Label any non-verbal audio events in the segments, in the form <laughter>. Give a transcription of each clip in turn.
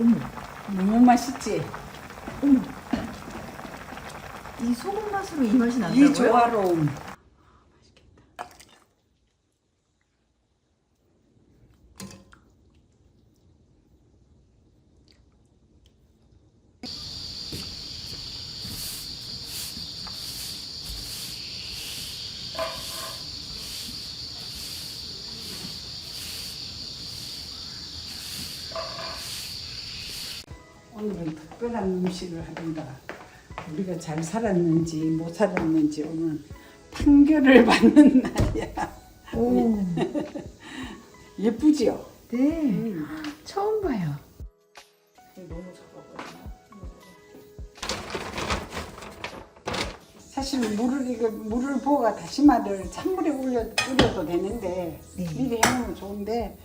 어머, 너무 맛있지? 어머. 이 소금 맛으로 이 맛이 난다고요? 이 조화로움. 오늘은 특별한 음식을 합니다. 우리가 잘 살았는지 못 살았는지 오늘 판결을 <laughs> 받는 날이야. 오, <laughs> 예쁘지요? 네. 처음 봐요. 너무 작아가지고. 사실 물을 이거 물을 부어가 다시마를 찬물에 올려 끓여도 되는데 네. 미리 해놓으면 좋은데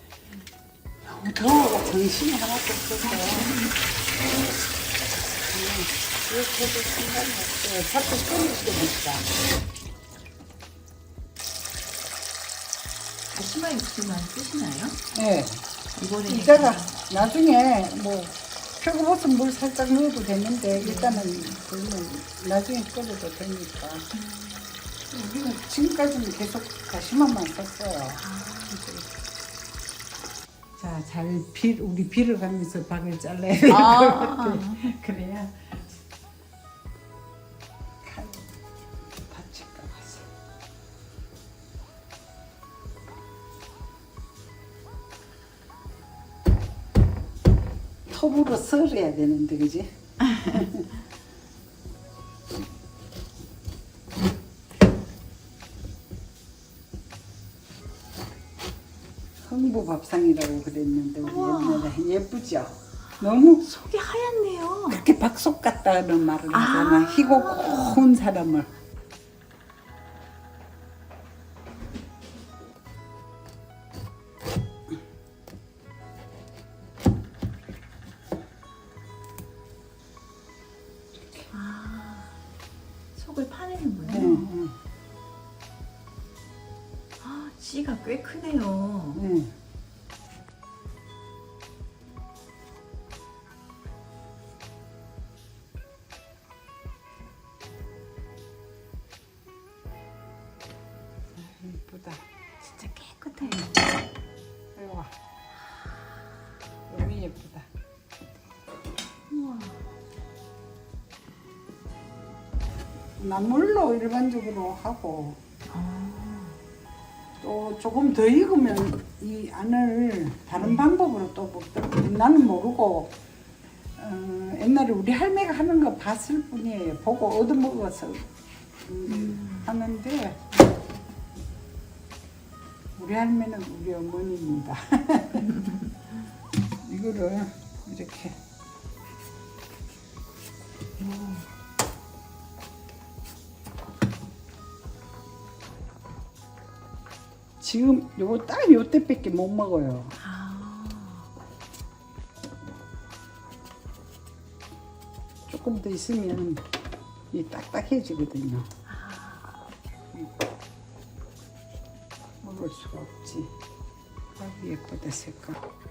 더워가 정신이 하나도 없어서 음, 이렇게 해도 상관이 없어요. 자꾸 끓일 때니까. 다시마 육수만 쓰시나요? 네. 이번에 이따가 나중에 뭐 표고버섯 물 살짝 넣어도 되는데 일단은 그러면 나중에 끓여도 되니까 우리는 지금까지는 계속 다시마만 썼어요. 자, 잘 빌, 우리 빌어가면서 박을 잘라야 될것 아. 같아. 그래야 칼 다칠까 봐서. 톱으로 썰어야 되는데, 그지? <laughs> 흥부 밥상이라고 그랬는데 우리 옛날에 예쁘죠? 너무 속이 하얗네요. 그렇게 박속 같다는 말을 하잖아. 희고 고운 사람을. 속을 파내는군요. 응, 응, 아, 씨가 꽤 크네요. 응. 예쁘다. 우와. 나물로 일반적으로 하고 아, 또 조금 더 익으면 이 안을 다른 방법으로 또 먹더라고요. 나는 모르고 어, 옛날에 우리 할매가 하는 거 봤을 뿐이에요. 보고 얻어먹어서 음, 하는데 우리 할매는 우리 어머니입니다. <laughs> 이거를 이렇게 지금 요거 딱 요때밖에 못 먹어요. 아, 조금 더 있으면 이 딱딱해지거든요. 먹을 수가 없지. 아, 색깔. 네,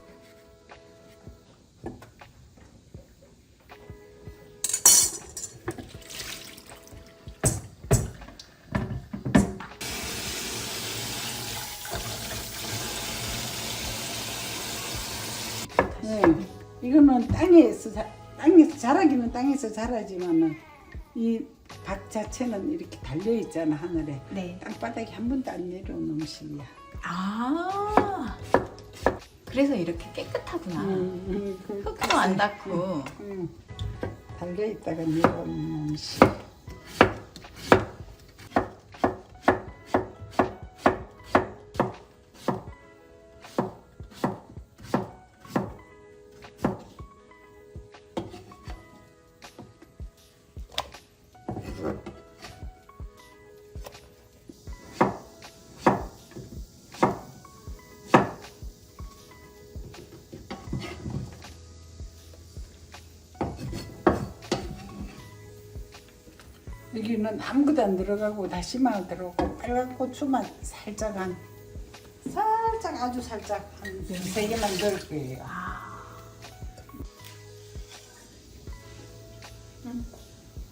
이거는 땅에서 자, 땅에서 자라기는 땅에서 자라지만은 이밭 자체는 이렇게 달려 있잖아 하늘에 네. 땅바닥에 한 번도 안 내려온 음식이야. 아, 그래서 이렇게 깨끗하구나. 음, 음, 그- 흙도 안 닿고. 음, 달려 있다가 내려온 음식. 여기는 아무것도 안 들어가고 다시마 들어가고 빨간고추만 살짝 한 살짝 아주 살짝 한 세 개만 넣을 거예요. 예. 아.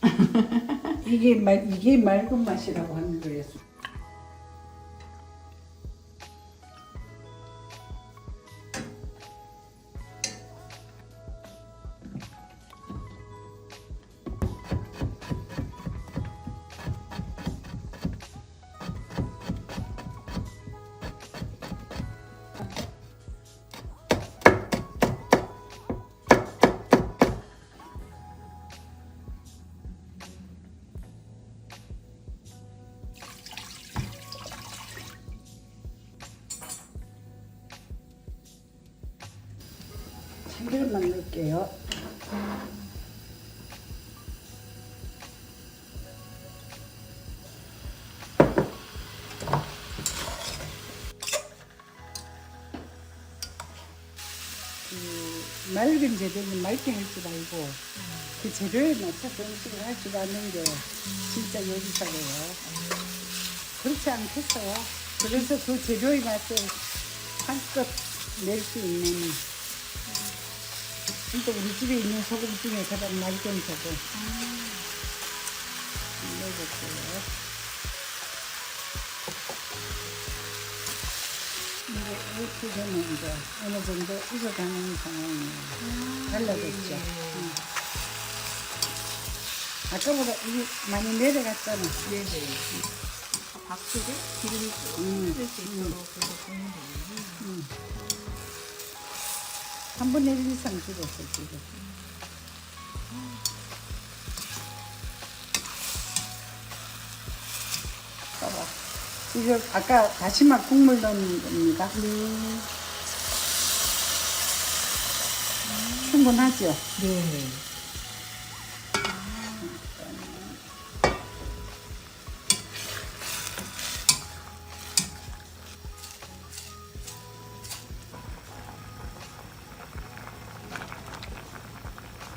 <laughs> 이게 말 이게 맑은 맛이라고 하는 거예요. 맑은 재료는 맑게 할 줄 알고 그 재료에 맞춰서 음식을 할 줄 아는 게 진짜 요리사예요. 그렇지 않겠어요? 그래서 그 재료의 맛을 한껏 낼 수 있는 그러니까 우리 집에 있는 소금 중에 가장 맑은 소금 넣어볼게요. 이렇게 되면 이제 어느 정도 익어가는 상황이에요. 달라졌죠. 응. 아까보다 이게 많이 내려갔잖아. 네네. 박수를 기름이 쭉 음, 흐를 수 있도록 그래서 굽는 거예요. 한 분의 1 이상 줄었어, 지금. 봐봐. 지금 아까 다시마 국물 넣은 겁니다. 네. 충분하죠? 네.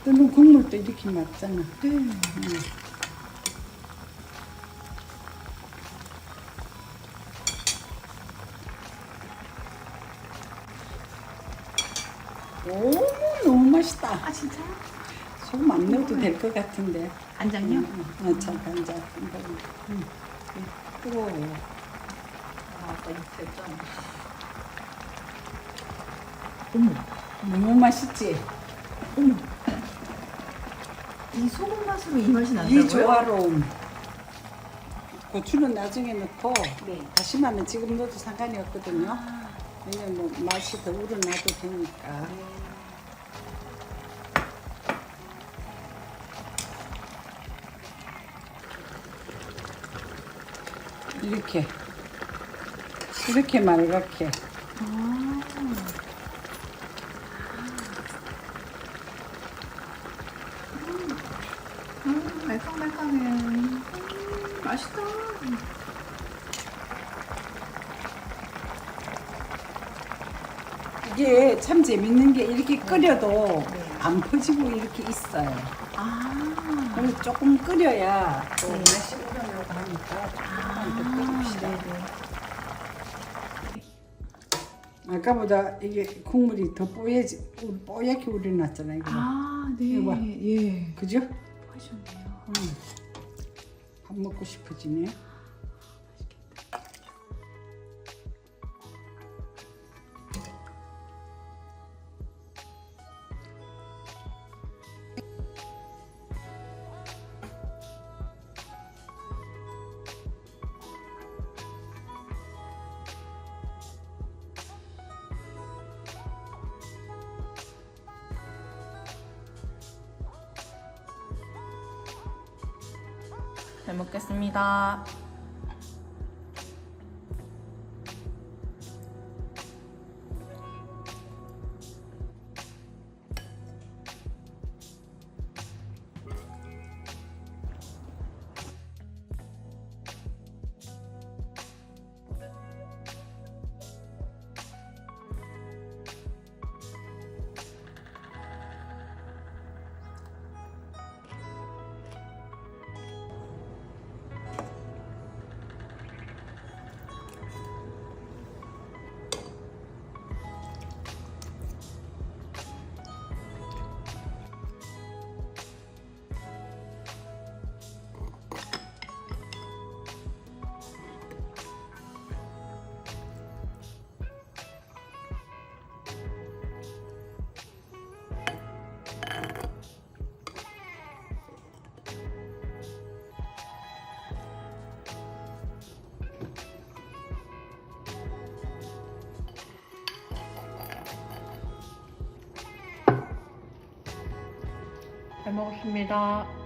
뜨는 국물도 이렇게 맞잖아. 네. 오, 진짜요? 소금 안 넣어도 될 것 같은데. 간장요? 응, 응, 잠깐, 자. 응. 뜨거워요. 아, 너무 됐다. 어머, 너무 맛있지? 어머. 이 소금 맛으로 이 맛이 난다고요? 이 조화로움. 고추는 나중에 넣고 네. 다시마는 지금 넣어도 상관이 없거든요. 아, 왜냐면 뭐 맛이 더 우러나도 되니까. 이렇게 이렇게 아. 음, 말캉말캉해. 음, 맛있다. 이게 참 재밌는 게 이렇게 끓여도 네. 안 퍼지고 이렇게 있어요. 아. 그래서 조금 끓여야 또 네. 맛이 우러나고 하니까 조금만 더 끓입시다. 아까보다 이게 국물이 더 뽀얘지, 뽀얗게 우러났잖아요. 이거. 아, 네. 이거 봐. 예. 그죠? 하셨네요. 응. 밥 먹고 싶어지네. 잘 먹겠습니다. 잘 먹었습니다.